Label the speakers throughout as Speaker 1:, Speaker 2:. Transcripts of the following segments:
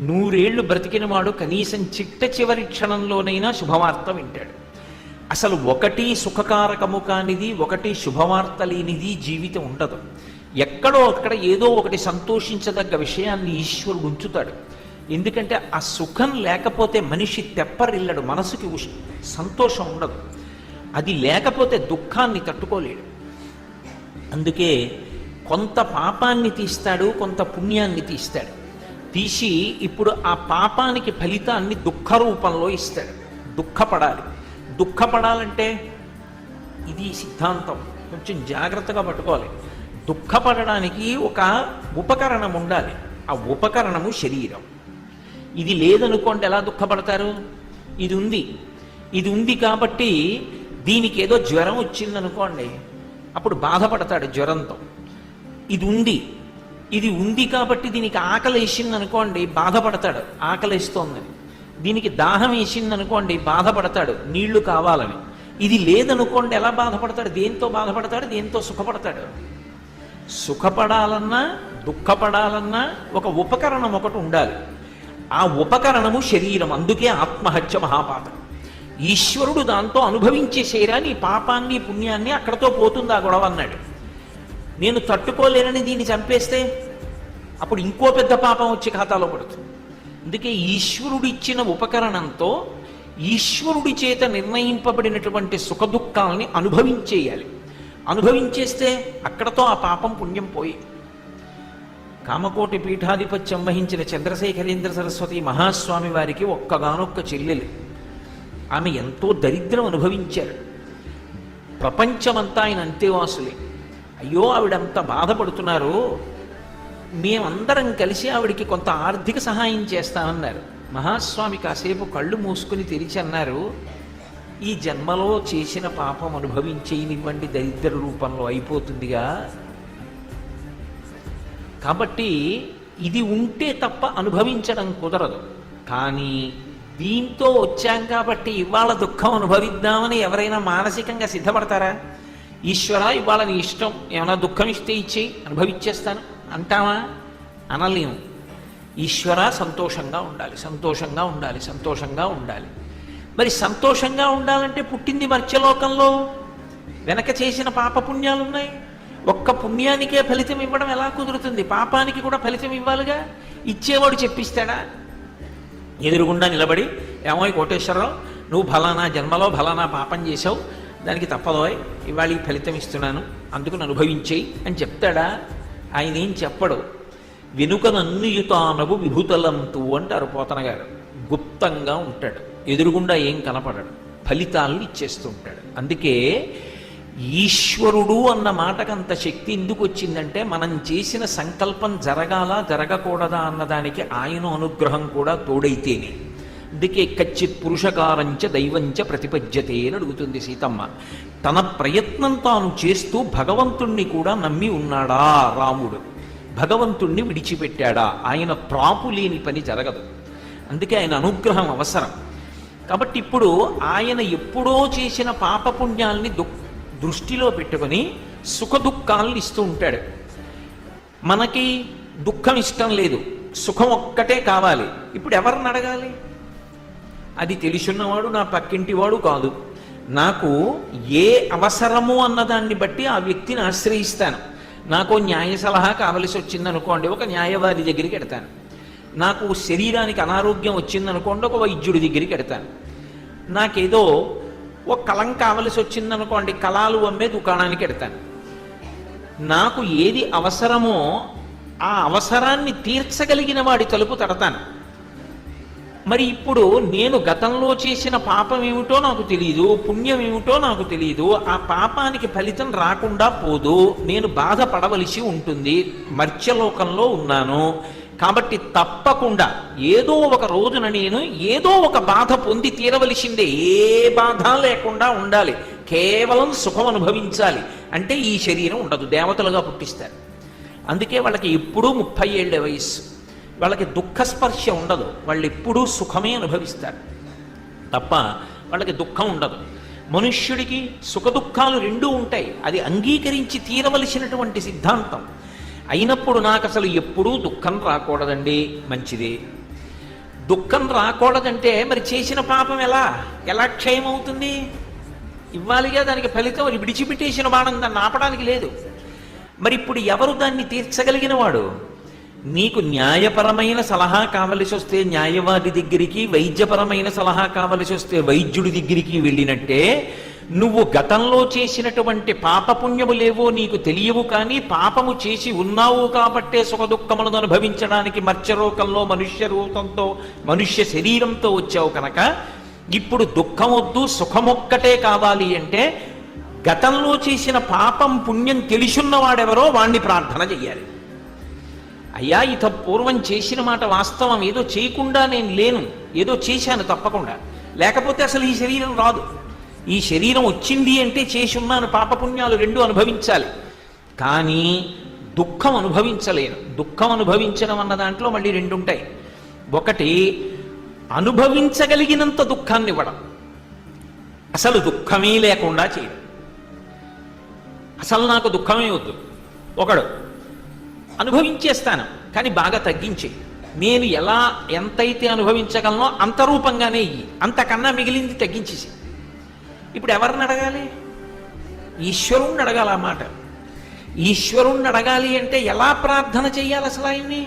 Speaker 1: నూరేళ్ళు బ్రతికినవాడు కనీసం చిట్ట చివరి క్షణంలోనైనా శుభవార్త వింటాడు. అసలు ఒకటి సుఖకారకము కానిది ఒకటి శుభవార్త లేనిది జీవితం ఉండదు. ఎక్కడో అక్కడ ఏదో ఒకటి సంతోషించదగ్గ విషయాన్ని ఈశ్వరుడు ఉంచుతాడు. ఎందుకంటే ఆ సుఖం లేకపోతే మనిషి తెప్పరిల్లడు మనసుకి ఉష్- సంతోషం ఉండదు. అది లేకపోతే దుఃఖాన్ని తట్టుకోలేడు. అందుకే కొంత పాపాన్ని తీస్తాడు కొంత పుణ్యాన్ని తీస్తాడు. తీసి ఇప్పుడు ఆ పాపానికి ఫలితాన్ని దుఃఖ రూపంలో ఇస్తాడు. దుఃఖపడాలి. దుఃఖపడాలంటే ఇది సిద్ధాంతం. కొంచెం జాగ్రత్తగా పట్టుకోవాలి. దుఃఖపడడానికి ఒక ఉపకరణం ఉండాలి. ఆ ఉపకరణము శరీరం. ఇది లేదనుకోండి ఎలా దుఃఖపడతారు? ఇది ఉంది. ఇది ఉంది కాబట్టి దీనికి ఏదో జ్వరం వచ్చిందనుకోండి అప్పుడు బాధపడతాడు జ్వరంతో. ఇది ఉంది. ఇది ఉంది కాబట్టి దీనికి ఆకలి వేసింది అనుకోండి బాధపడతాడు. ఆకలిస్తోందని దీనికి దాహం వేసింది అనుకోండి బాధపడతాడు. నీళ్ళు కావాలని. ఇది లేదనుకోండి ఎలా బాధపడతాడు? దేంతో బాధపడతాడు? దేంతో సుఖపడతాడు? సుఖపడాలన్నా దుఃఖపడాలన్నా ఒక ఉపకరణం ఒకటి ఉండాలి. ఆ ఉపకరణము శరీరం అందుకే ఆత్మహత్య మహాపాపం. ఈశ్వరుడు దాంతో అనుభవించే శరీరాన్ని పాపాన్ని పుణ్యాన్ని అక్కడతో పోతుంది ఆ గొడవ అన్నాడు. నేను తట్టుకోలేనని దీన్ని చంపేస్తే అప్పుడు ఇంకో పెద్ద పాపం వచ్చి ఖాతాలో పడుతుంది. అందుకే ఈశ్వరుడిచ్చిన ఉపకరణంతో ఈశ్వరుడి చేత నిర్ణయింపబడినటువంటి సుఖ దుఃఖాలని అనుభవించేయాలి. అనుభవించేస్తే అక్కడతో ఆ పాపం పుణ్యం పోయి. కామకోటి పీఠాధిపత్యం వహించిన చంద్రశేఖరేంద్ర సరస్వతి మహాస్వామి వారికి ఒక్కగానొక్క చెల్లెలు. ఆమె ఎంతో దరిద్రం అనుభవించారు. ప్రపంచమంతా ఆయన అంతేవాసులే అయ్యో ఆవిడంత బాధపడుతున్నారు. మేమందరం కలిసి ఆవిడికి కొంత ఆర్థిక సహాయం చేస్తామన్నారు. మహాస్వామి కాసేపు కళ్ళు మూసుకుని తెరిచి అన్నారు ఈ జన్మలో చేసిన పాపం అనుభవించేయనివ్వండి దరిద్ర రూపంలో అయిపోతుందిగా. కాబట్టి ఇది ఉంటే తప్ప అనుభవించడం కుదరదు. కానీ దీంతో వచ్చాం కాబట్టి ఇవాళ దుఃఖం అనుభవిద్దామని ఎవరైనా మానసికంగా సిద్ధపడతారా? ఈశ్వర ఇవాళ నీ ఇష్టం. ఏమైనా దుఃఖం ఇస్తే ఇచ్చేయి. అనుభవించేస్తాను అంటావా? అనలేము. ఈశ్వర సంతోషంగా ఉండాలి. సంతోషంగా ఉండాలి. సంతోషంగా ఉండాలి. మరి సంతోషంగా ఉండాలంటే పుట్టింది మర్త్యలోకంలో? వెనక చేసిన పాప పుణ్యాలు ఉన్నాయి ఒక్క పుణ్యానికే ఫలితం ఇవ్వడం ఎలా కుదురుతుంది? పాపానికి కూడా ఫలితం ఇవ్వాలిగా? ఇచ్చేవాడు చెప్పిస్తాడా? ఎదురుగుండా నిలబడి ఏమో కోటేశ్వరరావు నువ్వు ఫలానా జన్మలో ఫలానా పాపం చేశావు. దానికి తప్పదోయ్ ఇవాళ ఈ ఫలితం ఇస్తున్నాను. అందుకు అనుభవించేయి అని చెప్తాడా? ఆయన ఏం చెప్పడు? వెనుకనన్నియుతానవు విభూతలంతు అంటారు పోతన గారు. గుప్తంగా ఉంటాడు. ఎదురుగుండా ఏం కనపడడు. ఫలితాలను ఇచ్చేస్తూ ఉంటాడు. అందుకే ఈశ్వరుడు అన్న మాటకంత శక్తి ఎందుకు వచ్చిందంటే మనం చేసిన సంకల్పం జరగాలా జరగకూడదా అన్నదానికి ఆయన అనుగ్రహం కూడా తోడైతేనే. అందుకే కచ్చిత్ పురుషకారంచ దైవంచ ప్రతిపద్యతే అని అడుగుతుంది సీతమ్మ. తన ప్రయత్నం తాను చేస్తూ భగవంతుణ్ణి కూడా నమ్మి ఉన్నాడా రాముడు? భగవంతుణ్ణి విడిచిపెట్టాడా? ఆయన ప్రాపు లేని పని జరగదు. అందుకే ఆయన అనుగ్రహం అవసరం. కాబట్టి ఇప్పుడు ఆయన ఎప్పుడో చేసిన పాపపుణ్యాల్ని దు దృష్టిలో పెట్టుకొని సుఖదుఖాలను ఇస్తూ ఉంటాడు. మనకి దుఃఖం ఇష్టం లేదు. సుఖం ఒక్కటే కావాలి. ఇప్పుడు ఎవరిని అడగాలి? అది తెలుసున్నవాడు నా పక్కింటివాడు కాదు. నాకు ఏ అవసరము అన్నదాన్ని బట్టి ఆ వ్యక్తిని ఆశ్రయిస్తాను. నాకు న్యాయ సలహా కావలసి వచ్చిందనుకోండి ఒక న్యాయవాది దగ్గరికి ఎడతాను నాకు శరీరానికి అనారోగ్యం వచ్చిందనుకోండి ఒక వైద్యుడి దగ్గరికి ఎడతాను నాకేదో ఒక కలం కావలసి వచ్చిందనుకోండి కళాలు అమ్మే దుకాణానికి ఎడతాను నాకు ఏది అవసరమో ఆ అవసరాన్ని తీర్చగలిగిన వాడి తలుపు తడతాను. మరి ఇప్పుడు నేను గతంలో చేసిన పాపం ఏమిటో నాకు తెలియదు పుణ్యం ఏమిటో నాకు తెలియదు ఆ పాపానికి ఫలితం రాకుండా పోదు నేను బాధపడవలసి ఉంటుంది మర్త్యలోకంలో ఉన్నాను. కాబట్టి తప్పకుండా ఏదో ఒక రోజున నేను ఏదో ఒక బాధ పొంది తీరవలసిందే ఏ బాధ లేకుండా ఉండాలి కేవలం సుఖం అనుభవించాలి. అంటే ఈ శరీరం ఉండదు దేవతలుగా పుట్టిస్తారు. అందుకే వాళ్ళకి ఎప్పుడూ ముప్పై ఏళ్ళ వయస్సు. వాళ్ళకి దుఃఖస్పర్శ ఉండదు. వాళ్ళు ఎప్పుడూ సుఖమే అనుభవిస్తారు. తప్ప వాళ్ళకి దుఃఖం ఉండదు. మనుష్యుడికి సుఖదుఖాలు రెండూ ఉంటాయి. అది అంగీకరించి తీరవలసినటువంటి సిద్ధాంతం. అయినప్పుడు నాకు అసలు ఎప్పుడూ దుఃఖం రాకూడదండి. మంచిది. దుఃఖం రాకూడదంటే మరి చేసిన పాపం ఎలా? ఎలా క్షయం అవుతుంది ఇవ్వాలిగా దానికి ఫలితం విడిచిపెట్టేసిన బాణం దాన్ని ఆపడానికి లేదు. మరి ఇప్పుడు ఎవరు దాన్ని తీర్చగలిగిన వాడు? నీకు న్యాయపరమైన సలహా కావలసి వస్తే న్యాయవాది దగ్గరికి వైద్యపరమైన సలహా కావలసి వస్తే వైద్యుడి దగ్గరికి వెళ్ళినట్టే నువ్వు గతంలో చేసినటువంటి పాపపుణ్యములేవో నీకు తెలియవు కానీ పాపము చేసి ఉన్నావు కాబట్టే సుఖదుఖములను అనుభవించడానికి మత్స్యరూపంలో మనుష్య రూపంతో మనుష్య శరీరంతో వచ్చావు కనుక ఇప్పుడు దుఃఖం వద్దు సుఖమొక్కటే కావాలి అంటే గతంలో చేసిన పాపం పుణ్యం తెలిసున్నవాడెవరో వాణ్ణి ప్రార్థన చెయ్యాలి. అయ్యా ఇత పూర్వం చేసిన మాట వాస్తవం. ఏదో చేయకుండా నేను లేను. ఏదో చేశాను తప్పకుండా. లేకపోతే అసలు ఈ శరీరం రాదు. ఈ శరీరం వచ్చింది అంటే చేసి ఉన్నాను పాపపుణ్యాలు రెండు అనుభవించాలి. కానీ దుఃఖం అనుభవించలేను. దుఃఖం అనుభవించడం అన్న దాంట్లో మళ్ళీ రెండు ఉంటాయి ఒకటి అనుభవించగలిగినంత దుఃఖాన్ని ఇవ్వడం అసలు దుఃఖమే లేకుండా చేయడం. అసలు నాకు దుఃఖమే వద్దు. ఒకడు అనుభవించేస్తాను కానీ బాగా తగ్గించి. నేను ఎలా ఎంతైతే అనుభవించగలనో అంత రూపంగానే ఇయ్యి. అంతకన్నా మిగిలింది తగ్గించేసి. ఇప్పుడు ఎవరిని అడగాలి? ఈశ్వరుణ్ణి అడగాలి ఆ మాట. ఈశ్వరుణ్ణి అడగాలి అంటే ఎలా ప్రార్థన చెయ్యాలి అసలు ఆయన్ని?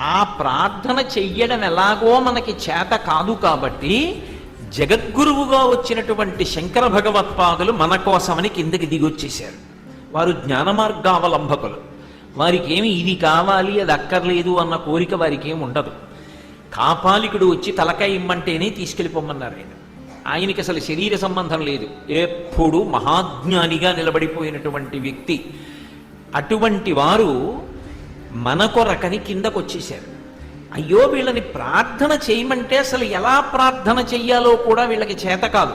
Speaker 1: ఆ ప్రార్థన చెయ్యడం ఎలాగో మనకి చేత కాదు కాబట్టి జగద్గురువుగా వచ్చినటువంటి శంకర భగవత్పాదులు మన కోసమని కిందకి దిగొచ్చేశారు. వారు జ్ఞాన మార్గావలంబకులు వారికి ఏమి ఇది కావాలి అది అక్కర్లేదు అన్న కోరిక వారికి ఏమి ఉండదు. కాపాలికుడు వచ్చి తలకాయ ఇమ్మంటేనే తీసుకెళ్ళిపోమన్నారు ఆయన. ఆయనకి అసలు శరీర సంబంధం లేదు. ఎప్పుడు మహాజ్ఞానిగా నిలబడిపోయినటువంటి వ్యక్తి. అటువంటి వారు మన కొరకని కిందకు వచ్చేశారు అయ్యో వీళ్ళని ప్రార్థన చేయమంటే అసలు ఎలా ప్రార్థన చెయ్యాలో కూడా వీళ్ళకి చేత కాదు.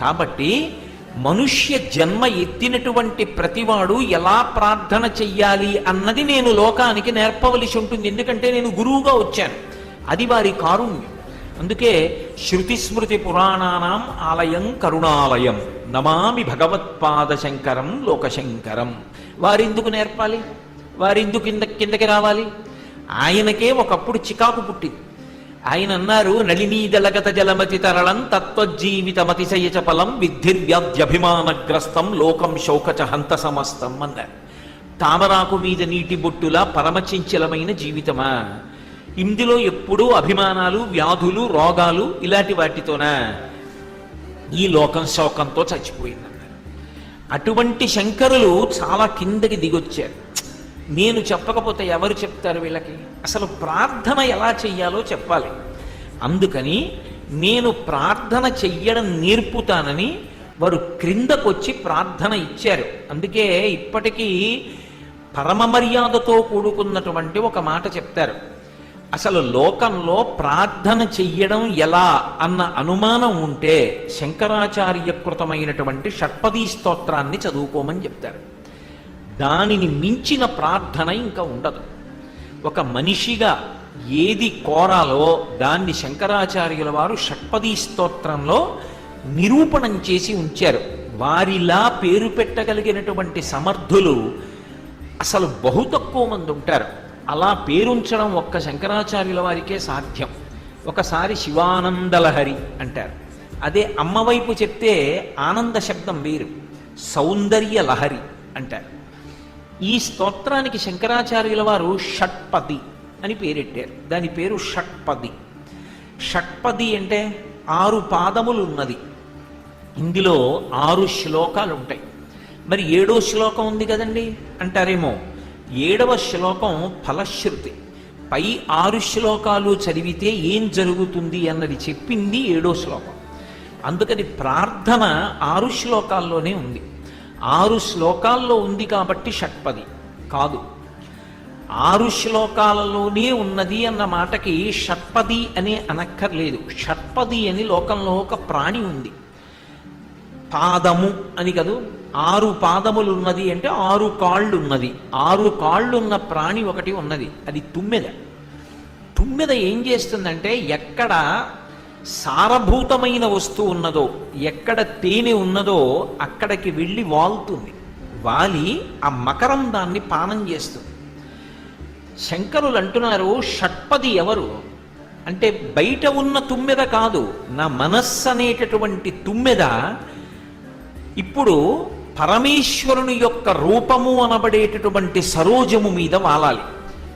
Speaker 1: కాబట్టి మనుష్య జన్మ ఎత్తినటువంటి ప్రతివాడు ఎలా ప్రార్థన చెయ్యాలి అన్నది నేను లోకానికి నేర్పవలసి ఉంటుంది. ఎందుకంటే నేను గురువుగా వచ్చాను. అది వారి కారుణ్యం. అందుకే శృతి స్మృతి పురాణానాం ఆలయం కరుణాలయం. నమామి భగవత్పాద శంకరం లోకశంకరం. వారెందుకు నేర్పాలి? వారెందుకు కింద కిందకి రావాలి? ఆయనకే ఒకప్పుడు చికాకు పుట్టింది. ఆయన అన్నారు నళినీదలగత జలమతి తరళం తత్వజీవితమతిశయ చపలం విద్ధిర్వ్యాధ్యభిమానగ్రస్తం లోకం శోకచ హంత సమస్తం అన్నారు. తామరాకు మీద నీటి బొట్టులా పరమచించలమైన జీవితమా? ఇందులో ఎప్పుడూ అభిమానాలు వ్యాధులు రోగాలు ఇలాంటి వాటితోనా? ఈ లోకం శోకంతో చచ్చిపోయిందన్నారు. అటువంటి శంకరులు చాలా కిందకి దిగొచ్చారు. నేను చెప్పకపోతే ఎవరు చెప్తారు వీళ్ళకి? అసలు ప్రార్థన ఎలా చెయ్యాలో చెప్పాలి. అందుకని నేను ప్రార్థన చెయ్యడం నేర్పుతానని వారు క్రిందకొచ్చి ప్రార్థన ఇచ్చారు. అందుకే ఇప్పటికీ పరమ మర్యాదతో కూడుకున్నటువంటి ఒక మాట చెప్తారు. అసలు లోకంలో ప్రార్థన చెయ్యడం ఎలా అన్న అనుమానం ఉంటే శంకరాచార్యకృతమైనటువంటి షట్పదీ స్తోత్రాన్ని చదువుకోమని చెప్తారు. దానిని మించిన ప్రార్థన ఇంకా ఉండదు. ఒక మనిషిగా ఏది కోరాలో దాన్ని శంకరాచార్యుల వారు షట్పదీ స్తోత్రంలో నిరూపణం చేసి ఉంచారు. వారిలా పేరు పెట్టగలిగినటువంటి సమర్థులు అసలు బహు తక్కువ మంది ఉంటారు. అలా పేరుంచడం ఒక్క శంకరాచార్యుల వారికే సాధ్యం. ఒకసారి శివానందలహరి అంటారు. అదే అమ్మవైపు చెప్తే ఆనంద శబ్దం వేరు. సౌందర్య లహరి అంటారు. ఈ స్తోత్రానికి శంకరాచార్యుల వారు షట్పది అని పేరెట్టారు. దాని పేరు షట్పది. షట్పది అంటే ఆరు పాదములు ఉన్నది. ఇందులో ఆరు శ్లోకాలు ఉంటాయి. మరి ఏడో శ్లోకం ఉంది కదండి? అంటారేమో ఏడవ శ్లోకం ఫలశ్రుతి. పై ఆరు శ్లోకాలు చదివితే ఏం జరుగుతుంది అన్నది చెప్పింది ఏడో శ్లోకం. అందుకని ప్రార్థన ఆరు శ్లోకాల్లోనే ఉంది. ఆరు శ్లోకాల్లో ఉంది కాబట్టి షట్పది. కాదు. ఆరు శ్లోకాలలోనే ఉన్నది అన్న మాటకి షట్పది అనే అనక్కర్లేదు. షట్పది అని లోకంలో ఒక ప్రాణి ఉంది. పాదము అని కదూ? ఆరు పాదములు ఉన్నది అంటే ఆరు కాళ్ళు ఉన్నది ఆరు కాళ్ళు ఉన్న ప్రాణి ఒకటి ఉన్నది. అది తుమ్మెద. తుమ్మెద ఏం చేస్తుందంటే ఎక్కడ సారభూతమైన వస్తువు ఉన్నదో ఎక్కడ తేనె ఉన్నదో అక్కడికి వెళ్ళి వాలుతుంది. వాలి ఆ మకరం దాన్ని పానం చేస్తుంది. శంకరులు అంటున్నారు షట్పది ఎవరు? అంటే బయట ఉన్న తుమ్మెద కాదు నా మనస్సు అనేటటువంటి తుమ్మెద ఇప్పుడు పరమేశ్వరుని యొక్క రూపము అనబడేటటువంటి సరోజము మీద వాలాలి.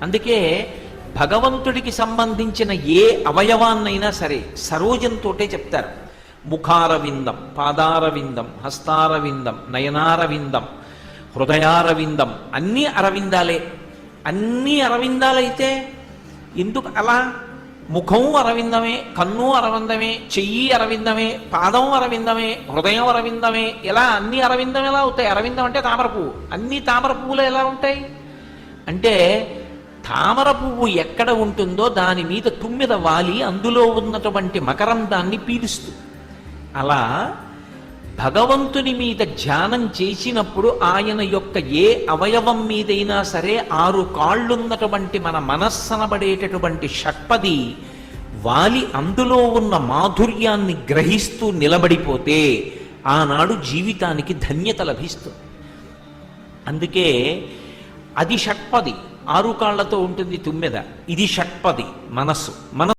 Speaker 1: అందుకే భగవంతుడికి సంబంధించిన ఏ అవయవాన్నైనా సరే సరోజంతోటే చెప్తారు. ముఖారవిందం పాదారవిందం హస్తారవిందం నయనారవిందం హృదయారవిందం అన్నీ అరవిందాలే. అన్నీ అరవిందాలైతే ఎందుకు అలా? ముఖం అరవిందమే కన్ను అరవిందమే చెయ్యి అరవిందమే పాదం అరవిందమే హృదయం అరవిందమే ఎలా అన్ని అరవిందం ఎలా అవుతాయి? అరవిందం అంటే తామర పువ్వు. అన్ని తామర పువ్వులు ఎలా ఉంటాయి? అంటే తామర పువ్వు ఎక్కడ ఉంటుందో దాని మీద తుమ్మిద వాలి అందులో ఉన్నటువంటి మకరందాన్ని పీలుస్తుంది అలా భగవంతుని మీద ధ్యానం చేసినప్పుడు ఆయన యొక్క ఏ అవయవం మీదైనా సరే ఆరు కాళ్ళున్నటువంటి మన మనస్సనబడేటటువంటి షట్పది వాలి అందులో ఉన్న మాధుర్యాన్ని గ్రహిస్తూ నిలబడిపోతే ఆనాడు జీవితానికి ధన్యత లభిస్తుంది. అందుకే అది షట్పది. ఆరు కాళ్ళతో ఉంటుంది తుమ్మెద. ఇది షట్పది మనస్సు. మన